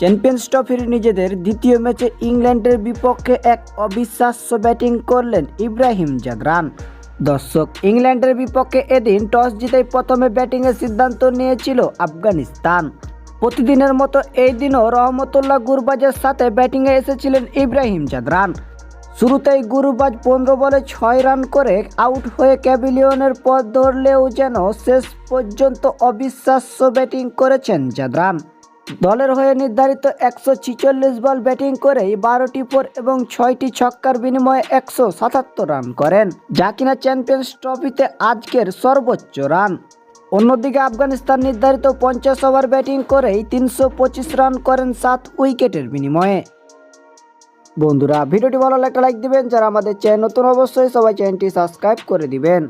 Champions ট্রফির নিজেদের দ্বিতীয় ম্যাচে ইংল্যান্ডের বিপক্ষে এক অবিশ্বাস্য ব্যাটিং করলেন ইব্রাহিম জাগরান। দর্শক, ইংল্যান্ডের বিপক্ষে এদিন টস জিতেই প্রথমে ব্যাটিংয়ের সিদ্ধান্ত নিয়েছিল আফগানিস্তান। প্রতিদিনের মতো এই দিনও রহমতুল্লাহ গুরবাজের সাথে ব্যাটিংয়ে এসেছিলেন ইব্রাহিম জাগরান। শুরুতেই গুরুবাজ পনেরো বলে ছয় রান করে আউট হয়ে ক্যাবিলিয়নের পথ ধরলেও যেন শেষ পর্যন্ত অবিশ্বাস্য ব্যাটিং করেছেন জাদরান দলের হয়ে নির্ধারিত একশো ছিচল্লিশ বল ব্যাটিং করেই বারোটি ফোর এবং ছয়টি ছক্কার বিনিময়ে একশো সাতাত্তর রান করেন। যা কিনা চ্যাম্পিয়ন্স ট্রফিতে আজকের সর্বোচ্চ রান। অন্যদিকে আফগানিস্তান নির্ধারিত পঞ্চাশ ওভার ব্যাটিং করেই তিনশো পঁচিশ রান করেন সাত উইকেটের বিনিময়ে। বন্ধুরা, ভিডিওটি ভালো লাগলে লাইক দিবেন। যারা আমাদের চ্যানেল নতুন, অবশ্যই সবাই চ্যানেলটি সাবস্ক্রাইব করে দিবেন।